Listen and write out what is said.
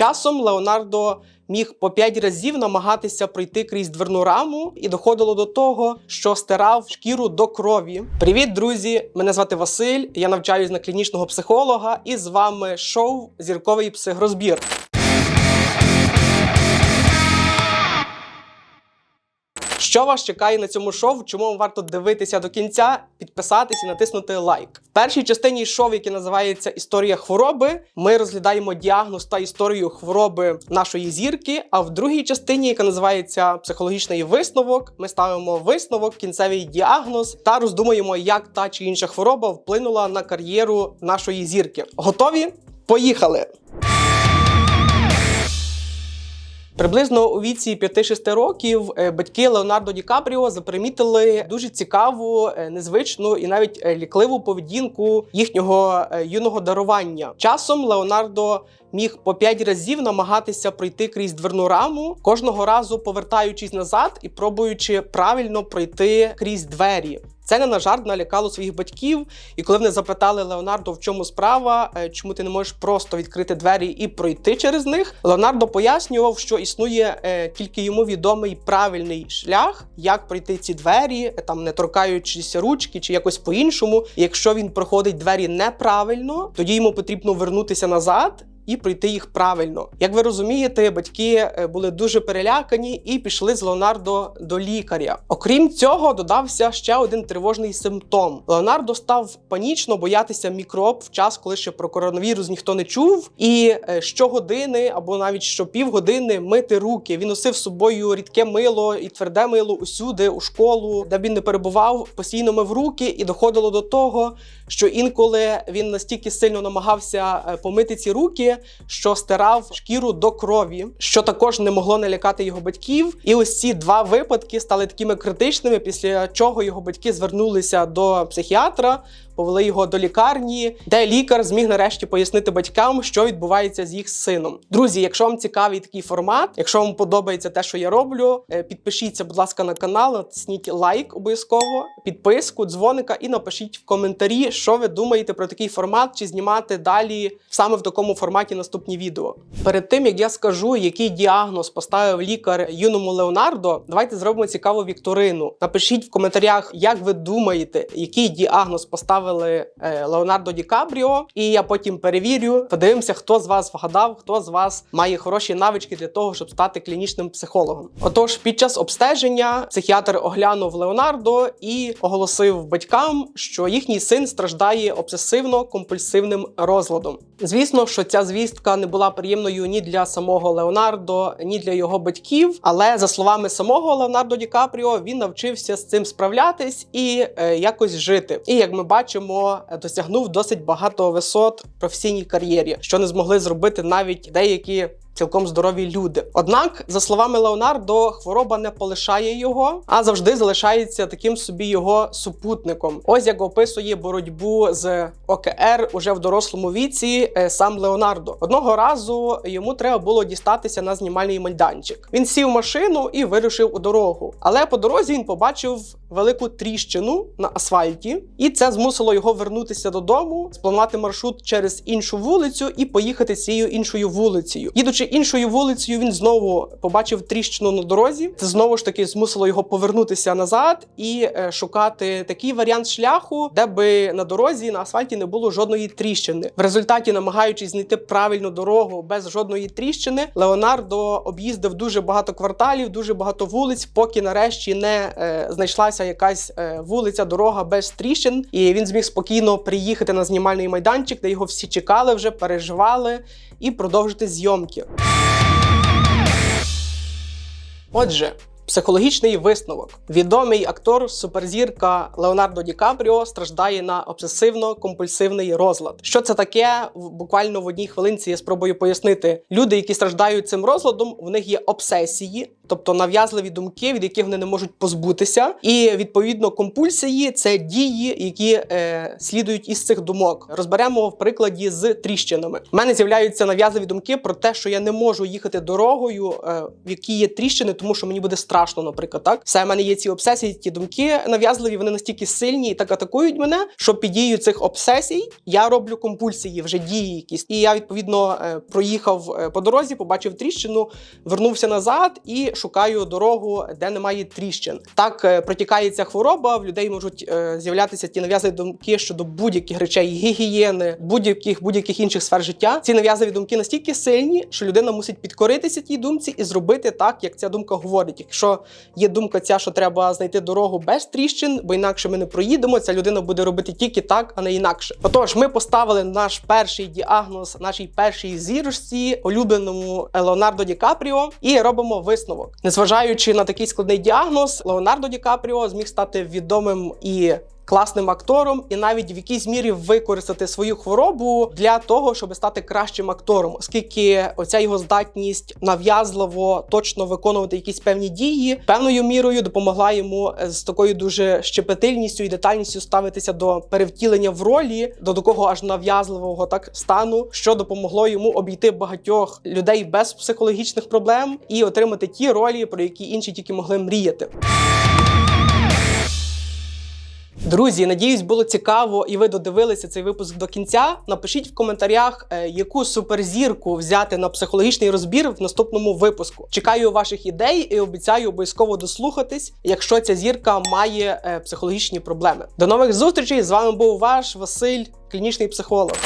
Часом Леонардо міг по п'ять разів намагатися пройти крізь дверну раму, і доходило до того, що стирав шкіру до крові. Привіт, друзі! Мене звати Василь. Я навчаюсь на клінічного психолога, і з вами шоу Зірковий психрозбір. Що вас чекає на цьому шоу? Чому вам варто дивитися до кінця, підписатись і натиснути лайк? В першій частині шоу, яке називається Історія хвороби, ми розглядаємо діагноз та історію хвороби нашої зірки. А в другій частині, яка називається Психологічний висновок, ми ставимо висновок, кінцевий діагноз та роздумуємо, як та чи інша хвороба вплинула на кар'єру нашої зірки. Готові? Поїхали! Приблизно у віці 5-6 років е, батьки Леонардо Ді Капріо запримітили дуже цікаву, е, незвичну і навіть е, лікливу поведінку їхнього юного дарування. Часом Леонардо міг по 5 разів намагатися пройти крізь дверну раму, кожного разу повертаючись назад і пробуючи правильно пройти крізь двері. Це не на жарт налякало своїх батьків. І коли вони запитали Леонардо, в чому справа, е, чому ти не можеш просто відкрити двері і пройти через них, Леонардо пояснював, що існує е, тільки йому відомий правильний шлях, як пройти ці двері, там не торкаючись ручки чи якось по-іншому. Якщо він проходить двері неправильно, тоді йому потрібно вернутися назад. І пройти їх правильно. Як ви розумієте, батьки е, були дуже перелякані і пішли з Леонардо до лікаря. Окрім цього, додався ще один тривожний симптом. Леонардо став панічно боятися мікроб в час, коли ще про коронавірус ніхто не чув. І е, щогодини або навіть щопівгодини мити руки. Він носив з собою рідке мило і тверде мило усюди, у школу, де він не перебував, постійно мив руки, і доходило до того, що інколи він настільки сильно намагався е, помити ці руки, що стирав шкіру до крові, що також не могло налякати його батьків. І ось ці два випадки стали такими критичними, після чого його батьки звернулися до психіатра. Повели його до лікарні, де лікар зміг нарешті пояснити батькам, що відбувається з їх сином. Друзі, якщо вам цікавий такий формат, якщо вам подобається те, що я роблю, е, підпишіться, будь ласка, на канал, натисніть лайк обов'язково, підписку, дзвоника і напишіть в коментарі, що ви думаєте про такий формат, чи знімати далі саме в такому форматі наступні відео. Перед тим як я скажу, який діагноз поставив лікар юному Леонардо, давайте зробимо цікаву вікторину. Напишіть в коментарях, як ви думаєте, який діагноз поставили е, Леонардо Ді Капріо, і я потім перевірю. Подивимося, хто з вас вгадав, хто з вас має хороші навички для того, щоб стати клінічним психологом. Отож, під час обстеження психіатр оглянув Леонардо і оголосив батькам, що їхній син страждає обсесивно-компульсивним розладом. Звісно, що ця звістка не була приємною ні для самого Леонардо, ні для його батьків. Але за словами самого Леонардо Ді Капріо, він навчився з цим справлятись і е, якось жити. І як ми бачимо, е, досягнув досить багато висот в професійній кар'єрі, що не змогли зробити навіть деякі. Цілком здорові люди. Однак, за словами Леонардо, хвороба не полишає його, а завжди залишається таким собі його супутником. Ось як описує боротьбу з ОКР уже в дорослому віці е, сам Леонардо. Одного разу йому треба було дістатися на знімальний майданчик. Він сів в машину і вирушив у дорогу. Але по дорозі він побачив велику тріщину на асфальті, і це змусило його вернутися додому, спланувати маршрут через іншу вулицю і поїхати цією іншою вулицею. Їдучи іншою вулицею, він знову побачив тріщину на дорозі. Це знову ж таки змусило його повернутися назад і е, шукати такий варіант шляху, де би на дорозі на асфальті не було жодної тріщини. В результаті, намагаючись знайти правильну дорогу без жодної тріщини, Леонардо об'їздив дуже багато кварталів, дуже багато вулиць, поки нарешті не е, знайшлася якась е, вулиця, дорога без тріщин, і він зміг спокійно приїхати на знімальний майданчик, де його всі чекали, вже переживали, і продовжити зйомки. Отже. Психологічний висновок. Відомий актор, суперзірка Леонардо Ді Капріо страждає на обсесивно-компульсивний розлад. Що це таке? Буквально в одній хвилинці я спробую пояснити. Люди, які страждають цим розладом, в них є обсесії, тобто нав'язливі думки, від яких вони не можуть позбутися. І відповідно компульсії це дії, які е, слідують із цих думок. Розберемо в прикладі з тріщинами. У мене з'являються нав'язливі думки про те, що я не можу їхати дорогою, е, в якій є тріщини, тому що мені буде страшно. наприклад, так все в мене є ці обсесії, ті думки нав'язливі. Вони настільки сильні і так атакують мене, що під дією цих обсесій я роблю компульсії, вже дії якісь. І я відповідно е, проїхав е, по дорозі, побачив тріщину, вернувся назад і шукаю дорогу, де немає тріщин. Так е, протікає ця хвороба. В людей можуть е, з'являтися ті нав'язливі думки щодо будь-яких речей, гігієни, будь-яких будь-яких інших сфер життя. Ці нав'язливі думки настільки сильні, що людина мусить підкоритися тій думці і зробити так, як ця думка говорить. Якщо є думка ця, що треба знайти дорогу без тріщин, бо інакше ми не проїдемо. Ця людина буде робити тільки так, а не інакше. Отож, ми поставили наш перший діагноз, нашій першій зірочці, улюбленому Леонардо Ді Капріо, і робимо висновок. Незважаючи на такий складний діагноз, Леонардо Ді Капріо зміг стати відомим і. Класним актором, і навіть в якійсь мірі використати свою хворобу для того, щоб стати кращим актором, оскільки оця його здатність нав'язливо точно виконувати якісь певні дії, певною мірою допомогла йому з такою дуже щепетильністю і детальністю ставитися до перевтілення в ролі, до такого аж нав'язливого так стану, що допомогло йому обійти багатьох людей без психологічних проблем і отримати ті ролі, про які інші тільки могли мріяти. Друзі, надіюсь, було цікаво, і ви додивилися цей випуск до кінця. Напишіть в коментарях, е, яку суперзірку взяти на психологічний розбір в наступному випуску. Чекаю ваших ідей і обіцяю обов'язково дослухатись, якщо ця зірка має е, психологічні проблеми. До нових зустрічей! З вами був ваш Василь, клінічний психолог.